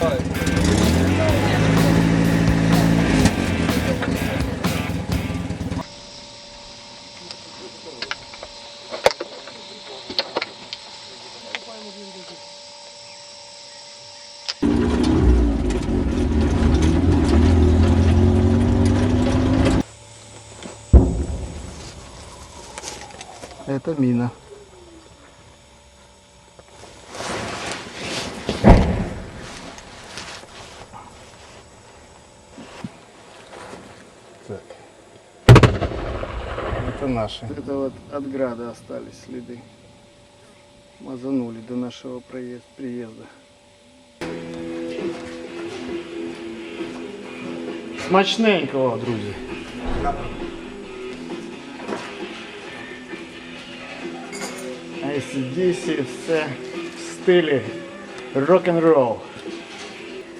бросает. Это мина. наши. Это вот от града остались следы. Мазанули до нашего проезд, приезда. Смачненького, друзі. ACDC все в стилі рок-н-рол.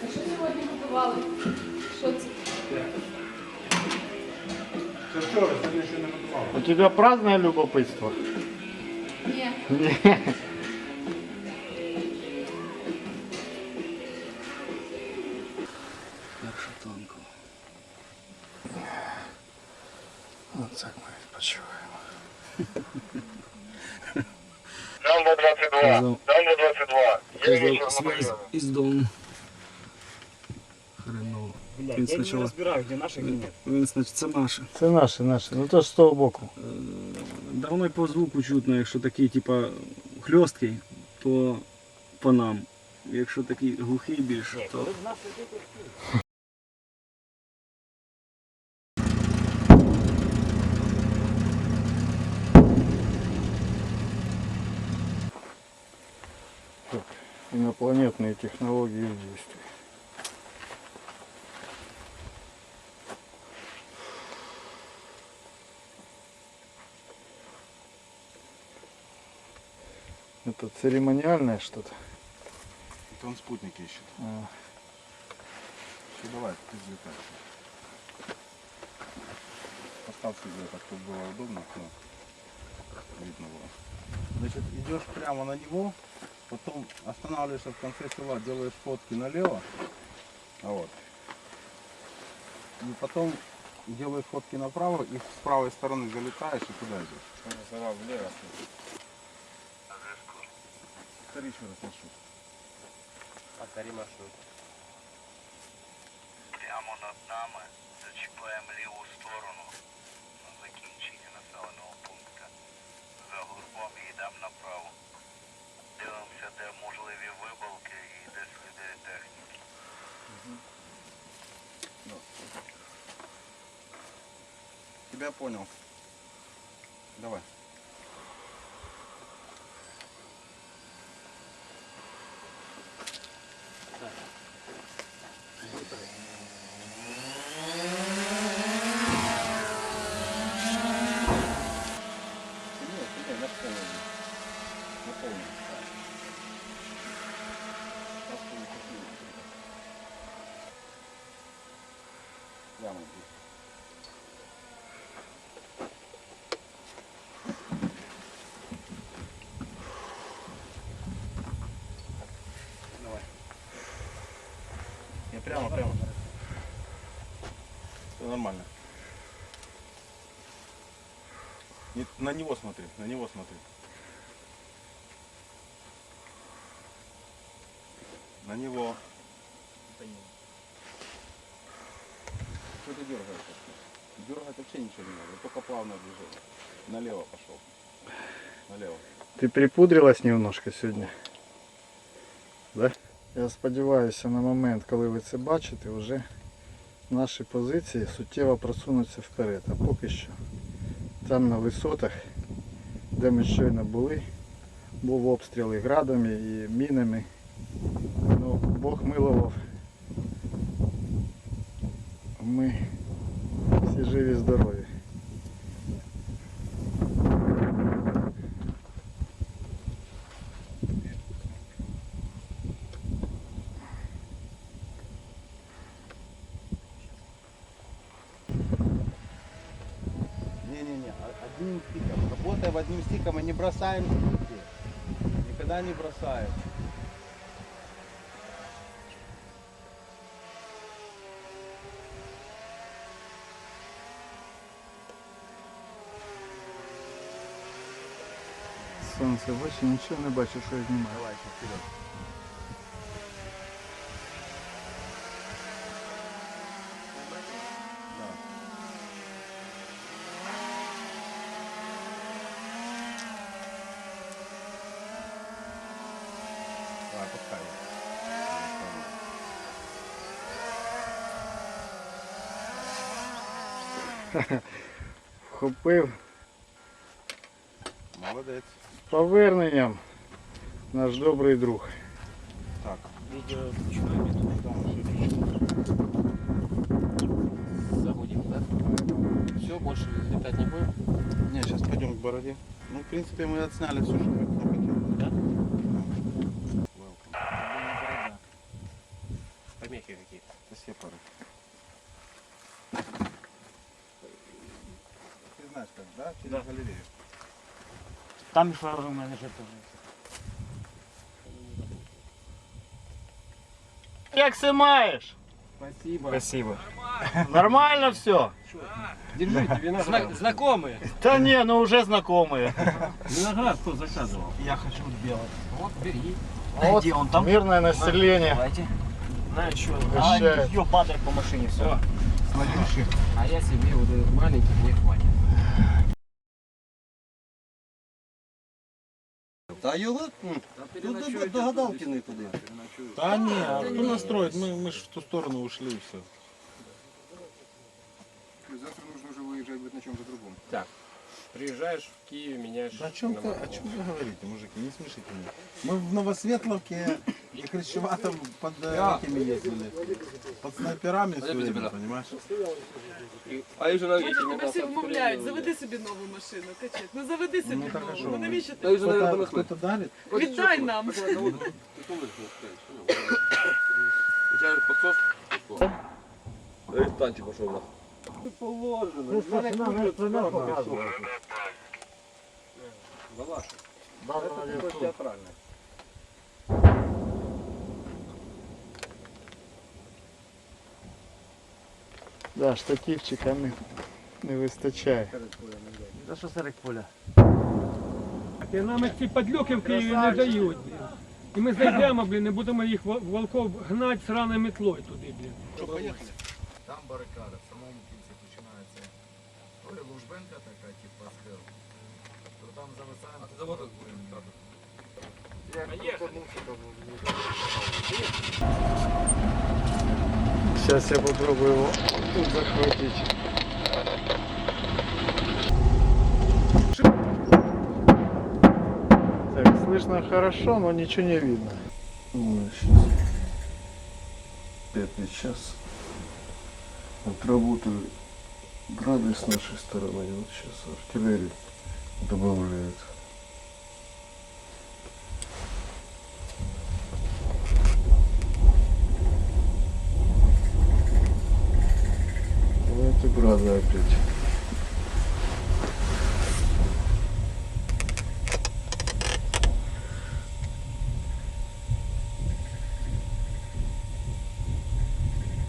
А що сьогодні готували? Що це? У тебя праздное любопытство? Ні. Ні. Перша тонко. Оце ми відпочиваємо. Дамба 22. Казав- Дамба 22. Я Казав, вечером связь напрягаю. із дому. Хреново. Блядь, Він я не спочатку- разбираю, где наши, где нет. Він, значить, це наше. Це наше, наше. Ну то ж з того боку. Давно й по звуку чутно, якщо такий, типа, хльосткий, то по нам. Якщо такий глухий більш, то. Так, инопланетные технологии в действии. Это церемониальное что-то? Это он спутник ищет. А, Все, давай, ты взлетай. Поставь себе так, чтобы было удобно, ну, видно было. Значит, идешь прямо на него, потом останавливаешься в конце села, делаешь фотки налево, а вот. И потом делаешь фотки направо и с правой стороны залетаешь и туда идешь. влево. Повтори еще раз маршрут. Повтори маршрут. Прямо над нами зачіпаємо ліву сторону на закінчення населеного пункту. За гурбом їдемо направо. Дивимося, де можливі вибалки і де сліди техніки. Тебя понял. Давай. Не- на него смотри, на него смотри. На него. Что ты дергаешься? Дергать вообще ничего не надо, только плавное движение. Налево пошел. Налево. Ти припудрилась немножко сьогодні? Да? Я сподіваюся, на момент, коли ви це бачите, вже наші позиції суттєво просунуться вперед. А поки що Там на висотах, де ми щойно були, був обстріл і градами, і мінами. Ну, Бог милував. Ми всі живі, здорові. одним стиком. Работаем одним стиком и не бросаем руки. Никогда не бросаем. Солнце вообще ничего не бачу, что я знімаю. Давай, вперед. Вхопив Молодець. з поверненням наш добрий друг. Так. Видео включаем. Забудем, да? Все, больше летать не будем? Не, сейчас пойдем к бороде. Ну, в принципе, мы отсняли все, что мы хотим. Да? Welcome. Помехи какие-то. Это все пары. Ты знаешь как, да? Через Да. галерею. Там і фару менеджер теж. Як си маєш? Спасибо. Спасибо. Нормально все? Держи, тебе надо. Знакомые. Та ні, ну вже знайомі. Виноград кто заказывал? Я хочу делать. Вот, бери. Вот Где он там? мирное население. Давайте. На, что? А, Обещает. ее падает по машине, все. А я себе вот этот маленький не хватит. Та його м, тут до, до гадалки не туди. Да не, а кто настроит? Мы, мы ж в ту сторону ушли и все. Завтра нужно уже выезжать будет на чем-то другом. Приезжаешь в Киев, меняешь. Да о чем, на ты, о чем вы говорите, мужики? Не смешите меня. Мы в Новосветловке и Хрящеватом под э, этими ездили. Под снайперами все время, понимаешь? А их же на Вони всі вмовляють, заведи собі нову машину, качет. Ну заведи собі Ну, так, а нову. що Ну ви? навіщо Та й ти? же, наверное, Кто-то, кто-то дарит? Віддай нам. У тебя же подсос? Танчик пошел на. Да, штативчика не, не вистачає. За що серед поля? І нам ці падлюки в Києві не дають. І ми зайдемо, блін, не будемо їх вол- волков гнати сраною метлою туди, блін. Що, поїхали? Там барикада, самому лужбенка така, типу схил, то там зависаємо, то завод Сейчас я попробую его тут захватить. Так, слышно хорошо, но ничего не видно. Пятый час. Отработали брали с нашей стороны. Вот сейчас артиллерия добавляет. Вот и гроза опять.